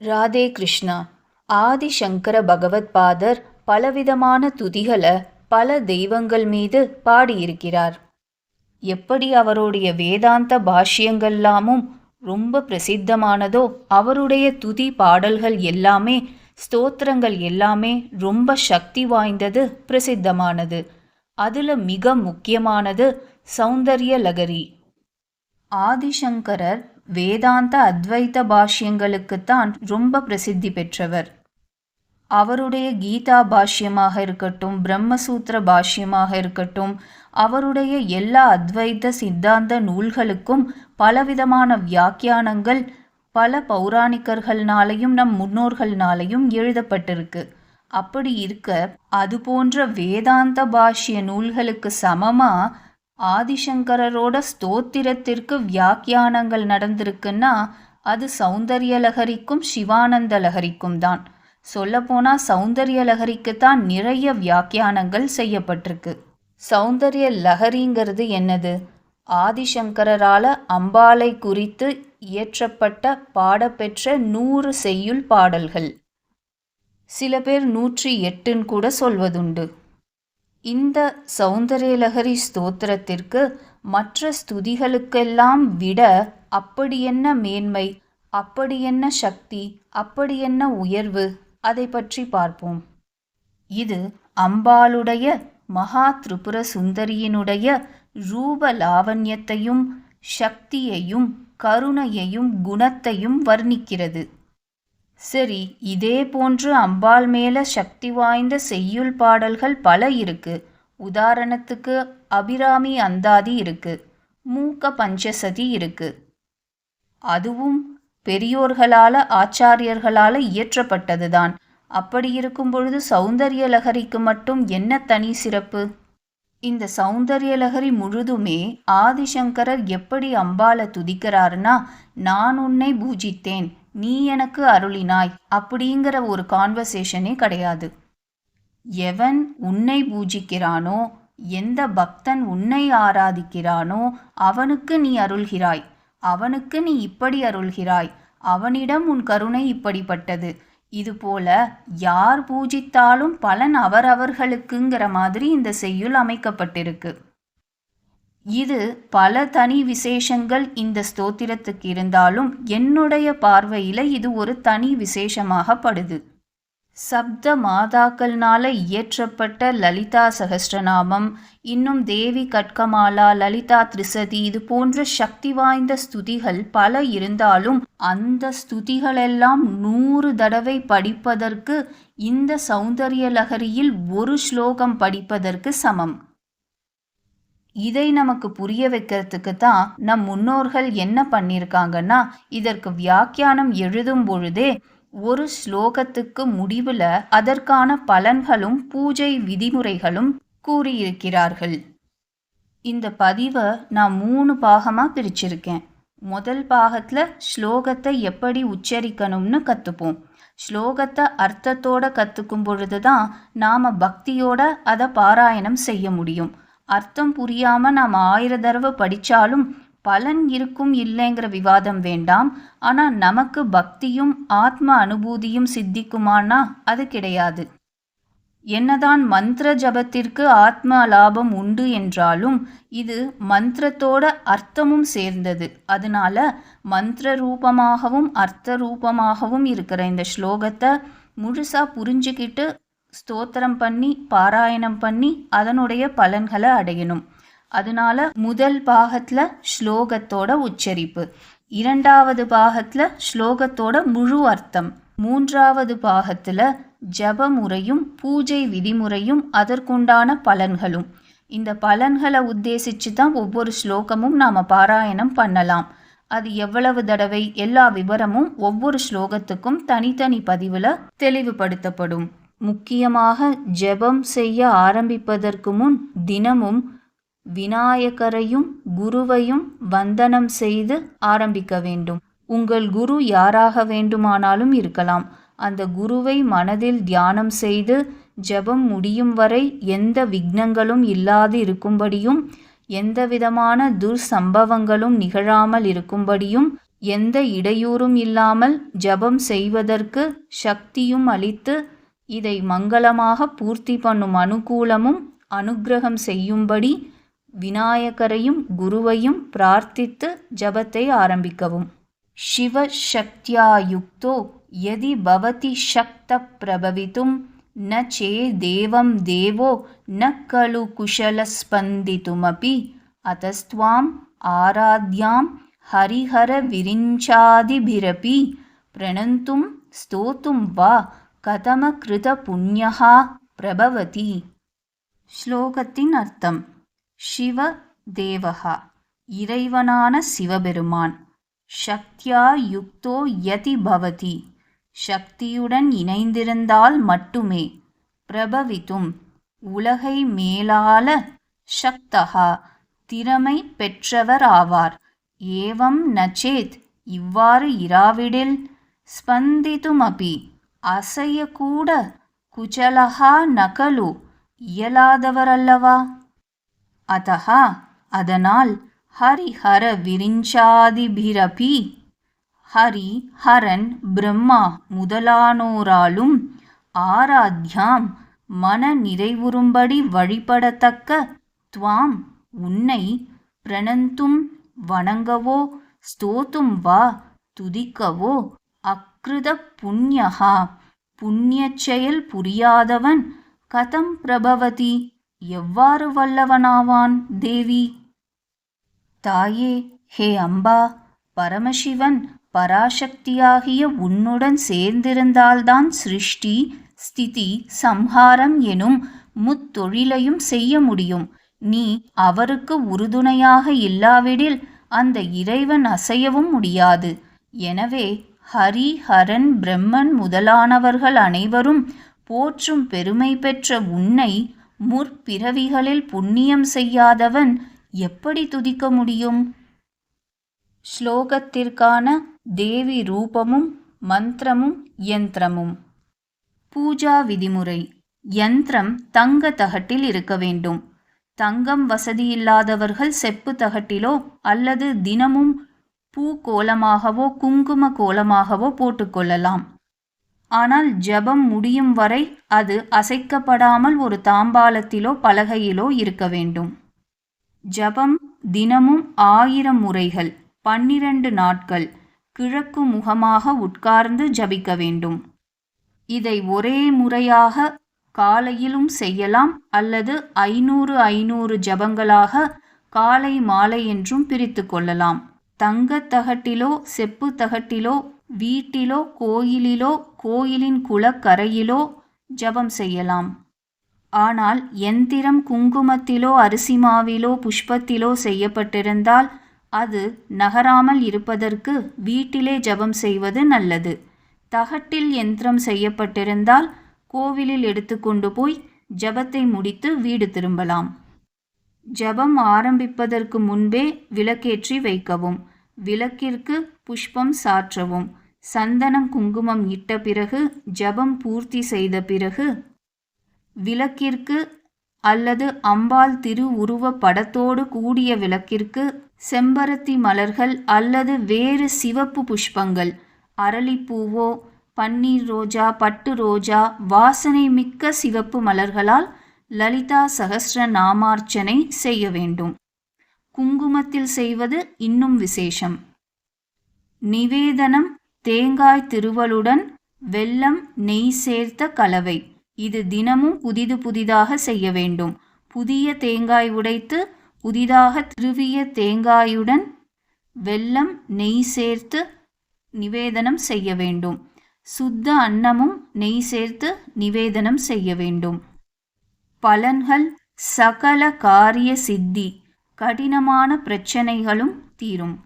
ராதே கிருஷ்ணா. ஆதிசங்கர பகவத்பாதர் பலவிதமான துதிகளை பல தெய்வங்கள் மீது பாடியிருக்கிறார். எப்படி அவருடைய வேதாந்த பாஷ்யங்கள்லாமும் ரொம்ப பிரசித்தமானதோ அவருடைய துதி பாடல்கள் எல்லாமே ஸ்தோத்திரங்கள் எல்லாமே ரொம்ப சக்தி வாய்ந்தது பிரசித்தமானது. அதில் மிக முக்கியமானது சௌந்தர்ய லகரி. ஆதிசங்கரர் வேதாந்த அத்வைத பாஷ்யங்களுக்குத்தான் ரொம்ப பிரசித்தி பெற்றவர். அவருடைய கீதா பாஷ்யமாக இருக்கட்டும் பிரம்மசூத்திர பாஷ்யமாக இருக்கட்டும் அவருடைய எல்லா அத்வைத சித்தாந்த நூல்களுக்கும் பலவிதமான வியாக்கியானங்கள் பல பௌராணிகர்கள்னாலையும் நம் முன்னோர்கள்னாலையும் எழுதப்பட்டிருக்கு. அப்படி இருக்க அது போன்ற வேதாந்த பாஷ்ய நூல்களுக்கு சமமா ஆதிசங்கரரோட ஸ்தோத்திரத்திற்கு வியாக்கியானங்கள் நடந்திருக்குன்னா அது சௌந்தர்ய லகரிக்கும் சிவானந்த லகரிக்கும் தான் சொல்லப்போனால் சௌந்தர்ய லகரிக்கு தான் நிறைய வியாக்கியானங்கள் செய்யப்பட்டிருக்கு. சௌந்தர்ய லகரிங்கிறது என்னது? ஆதிசங்கரால அம்பாளை குறித்து இயற்றப்பட்ட பாடப்பெற்ற நூறு செய்யுள் பாடல்கள். சில பேர் நூற்றி எட்டுன்னு கூட சொல்வதுண்டு. இந்த சௌந்தரியலகரி ஸ்தோத்திரத்திற்கு மற்ற ஸ்துதிகளுக்கெல்லாம் விட அப்படி என்ன மேன்மை அப்படியென்ன சக்தி அப்படி என்ன உயர்வு? அதை பற்றி பார்ப்போம். இது அம்பாளுடைய மகா திரிபுர சுந்தரியினுடைய ரூப லாவண்யத்தையும் சக்தியையும் கருணையையும் குணத்தையும் வர்ணிக்கிறது. சரி இதே போன்று அம்பாள் மேல சக்தி வாய்ந்த செய்யுள் பாடல்கள் பல இருக்கு. உதாரணத்துக்கு அபிராமி அந்தாதி இருக்கு. மூக்க பஞ்சசதி இருக்கு. அதுவும் பெரியோர்களால ஆச்சாரியர்களால இயற்றப்பட்டதுதான். அப்படி இருக்கும் பொழுது சௌந்தரிய லகரிக்கு மட்டும் என்ன தனி சிறப்பு? இந்த சௌந்தரிய லகரி முழுதுமே ஆதிசங்கரர் எப்படி அம்பால துதிக்கிறாருன்னா நான் உன்னை பூஜித்தேன். நீ எனக்கு அருளினாய் அப்படிங்கிற ஒரு கான்வர்சேஷனே கிடையாது. எவன் உன்னை பூஜிக்கிறானோ எந்த பக்தன் உன்னை ஆராதிக்கிறானோ அவனுக்கு நீ அருள்கிறாய். அவனுக்கு நீ இப்படி அருள்கிறாய். அவனிடம் உன் கருணை இப்படிப்பட்டது. இதுபோல யார் பூஜித்தாலும் பலன் அவரவர்களுக்குங்கிற மாதிரி இந்த செய்யுள் அமைக்கப்பட்டிருக்கு. இது பல தனி விசேஷங்கள் இந்த ஸ்தோத்திரத்துக்கு இருந்தாலும் என்னுடைய பார்வையில் இது ஒரு தனி விசேஷமாகப்படுது. சப்த மாதாக்கள்னால இயற்றப்பட்ட லலிதா சகஸ்ரநாமம் இன்னும் தேவி கட்கமாலா லலிதா திரிசதி இது போன்ற சக்தி வாய்ந்த ஸ்துதிகள் பல இருந்தாலும் அந்த ஸ்துதிகளெல்லாம் நூறு தடவை படிப்பதற்கு இந்த சௌந்தர்ய லகரியில் ஒரு ஸ்லோகம் படிப்பதற்கு சமம். இதை நமக்கு புரிய வைக்கிறதுக்கு தான் நம் முன்னோர்கள் என்ன பண்ணியிருக்காங்கன்னா இதற்கு வியாக்கியானம் எழுதும் பொழுதே ஒரு ஸ்லோகத்துக்கு முடிவில் அதற்கான பலன்களும் பூஜை விதிமுறைகளும் கூறியிருக்கிறார்கள். இந்த பதிவை நான் மூணு பாகமாக பிரிச்சிருக்கேன். முதல் பாகத்தில் ஸ்லோகத்தை எப்படி உச்சரிக்கணும்னு கற்றுப்போம் ஸ்லோகத்தை அர்த்தத்தோட கற்றுக்கும் பொழுது தான் நாம் பக்தியோட அதை பாராயணம் செய்ய முடியும். அர்த்தம் புரியாமல் நாம் ஆயிர தடவை படித்தாலும் பலன் இருக்கும் இல்லைங்கிற விவாதம் வேண்டாம். ஆனால் நமக்கு பக்தியும் ஆத்ம அனுபூதியும் சித்திக்குமானா அது கிடையாது. என்னதான் மந்திர ஜபத்திற்கு ஆத்ம லாபம் உண்டு என்றாலும் இது மந்திரத்தோட அர்த்தமும் சேர்ந்தது. அதனால மந்திர ரூபமாகவும் அர்த்த ரூபமாகவும் இருக்கிற இந்த ஸ்லோகத்தை முழுசாக புரிஞ்சுக்கிட்டு ஸ்தோத்திரம் பண்ணி பாராயணம் பண்ணி அதனுடைய பலன்களை அடையணும். அதனால முதல் பாகத்தில் ஸ்லோகத்தோட உச்சரிப்பு. இரண்டாவது பாகத்தில் ஸ்லோகத்தோட முழு அர்த்தம். மூன்றாவது பாகத்தில் ஜப முறையும் பூஜை விதிமுறையும் அதற்குண்டான பலன்களும். இந்த பலன்களை உத்தேசித்து தான் ஒவ்வொரு ஸ்லோகமும் நாம் பாராயணம் பண்ணலாம். அது எவ்வளவு தடவை எல்லா விவரமும் ஒவ்வொரு ஸ்லோகத்துக்கும் தனித்தனி பதிவில் தெளிவுபடுத்தப்படும். முக்கியமாக ஜெபம் செய்ய ஆரம்பிப்பதற்கு முன் தினமும் விநாயகரையும் குருவையும் வந்தனம் செய்து ஆரம்பிக்க வேண்டும். உங்கள் குரு யாராக வேண்டுமானாலும் இருக்கலாம். அந்த குருவை மனதில் தியானம் செய்து ஜெபம் முடியும் வரை எந்த விக்னங்களும் இல்லாது இருக்கும்படியும் எந்த விதமான துர்சம்பவங்களும் நிகழாமல் இருக்கும்படியும் எந்த இடையூறும் இல்லாமல் ஜபம் செய்வதற்கு சக்தியும் அளித்து இதை மங்களமாக பூர்த்தி பண்ணும் அனுகூலமும் அனுக்கிரகம் செய்யும்படி விநாயகரையும் குருவையும் பிரார்த்தித்து ஜபத்தை ஆரம்பிக்கவும். சிவ சக்தியா யுக்தோ எதி பவதி சக்த பிரபவித்தும் ந சே தேவம் தேவோ ந கலு குஷல ஸ்பந்திதுமபி அத்தஸ்துவாம் ஆராத்யாம் ஹரிஹர விரிஞ்சாதிபிரபி பிரணந்தும் ஸ்தோத்தும் வா கதமகிருத புண்ணியா பிரபவதி ஸ்லோகத்தின் அர்த்தம் சிவ தேவகா இறைவனான சிவபெருமான் சக்தியா யுக்தோ யதி பவதி சக்தியுடன் இணைந்திருந்தால் மட்டுமே பிரபவித்தும் உலகை மேலாள சக்தகா திறமை பெற்றவர் ஆவார் ஏவம் நச்சேத் இவ்வாறு இராவிடில் ஸ்பந்தித்துமபி அசையக்கூட குச்சலகா நகலு இயலாதவரல்லவா? அதஹா அதனால் ஹரிஹர விரிஞ்சாதிபிரபி. ஹரி ஹரன் பிரம்மா முதலானோராலும் ஆராத்யாம் மன நிறைவுறும்படி வழிபடத்தக்க துவாம் உன்னை பிரணந்தும் வணங்கவோ ஸ்தோத்தும் வா துதிக்கவோ கிருத புண்ணியகா புண்ணியச் செயல் புரியாதவன் கதம் பிரபவதி. எவ்வாறு வல்லவனாவான் தேவி? தாயே ஹே அம்பா பரமசிவன் பராசக்தியாகிய உன்னுடன் சேர்ந்திருந்தால்தான் சிருஷ்டி ஸ்திதி சம்ஹாரம் எனும் முத்தொழிலையும் செய்ய முடியும். நீ அவருக்கு உறுதுணையாக இல்லாவிடில் அந்த இறைவன் அசையவும் முடியாது. எனவே ஹரி ஹரன் பிரம்மன் முதலானவர்கள் அனைவரும் போற்றும் பெருமை பெற்ற உன்னை முற்பிறவிகளில் புண்ணியம் செய்யாதவன் எப்படி துதிக்க முடியும்? ஸ்லோகத்திற்கான தேவி ரூபமும் மந்திரமும் யந்திரமும். பூஜா விதிமுறை. யந்திரம் தங்க தகட்டில் இருக்க வேண்டும். தங்கம் வசதியில்லாதவர்கள் செப்பு தகட்டிலோ அல்லது தினமும் பூ கோலமாகவோ குங்கும கோலமாகவோ போட்டுக்கொள்ளலாம் ஆனால் ஜபம் முடியும் வரை அது அசைக்கப்படாமல் ஒரு தாம்பாலத்திலோ பலகையிலோ இருக்க வேண்டும். ஜபம் தினமும் ஆயிரம் முறைகள் பன்னிரண்டு நாட்கள் கிழக்கு முகமாக உட்கார்ந்து ஜபிக்க வேண்டும். இதை ஒரே முறையாக காலையிலும் செய்யலாம் அல்லது ஐநூறு ஐநூறு ஜபங்களாக காலை மாலை என்றும் பிரித்து கொள்ளலாம். தங்கத்தகட்டிலோ செப்பு தகட்டிலோ வீட்டிலோ கோயிலிலோ கோயிலின் குளக்கரையிலோ ஜபம் செய்யலாம். ஆனால் எந்திரம் குங்குமத்திலோ அரிசி மாவிலோ புஷ்பத்திலோ செய்யப்பட்டிருந்தால் அது நகராமல் இருப்பதற்கு வீட்டிலே ஜபம் செய்வது நல்லது. தகட்டில் எந்திரம் செய்யப்பட்டிருந்தால் கோவிலில் எடுத்துக்கொண்டு போய் ஜபத்தை முடித்து வீடு திரும்பலாம். ஜபம் ஆரம்பிப்பதற்கு முன்பே விளக்கேற்றி வைக்கவும். விளக்கிற்கு புஷ்பம் சாற்றவும். சந்தனம் குங்குமம் இட்ட பிறகு ஜபம் பூர்த்தி செய்த பிறகு விளக்கிற்கு அல்லது அம்பாள் திரு உருவ படத்தோடு கூடிய விளக்கிற்கு செம்பருத்தி மலர்கள் அல்லது வேறு சிவப்பு புஷ்பங்கள் அரளிப்பூவோ பன்னீர் ரோஜா பட்டு ரோஜா வாசனை மிக்க சிவப்பு மலர்களால் லலிதா சகஸ்ர நாமார்ச்சனை செய்ய வேண்டும். குங்குமத்தில் செய்வது இன்னும் விசேஷம். நிவேதனம் தேங்காய் திருவலுடன் வெல்லம் நெய் சேர்த்த கலவை. இது தினமும் புதிது புதிதாக செய்ய வேண்டும். புதிய தேங்காய் உடைத்து புதிதாக திருவிய தேங்காயுடன் வெல்லம் நெய் சேர்த்து நிவேதனம் செய்ய வேண்டும். சுத்த அன்னமும் நெய் சேர்த்து நிவேதனம் செய்ய வேண்டும். பலன்கள் சகல காரிய சித்தி கடினமான பிரச்சனைகளும் தீரும்.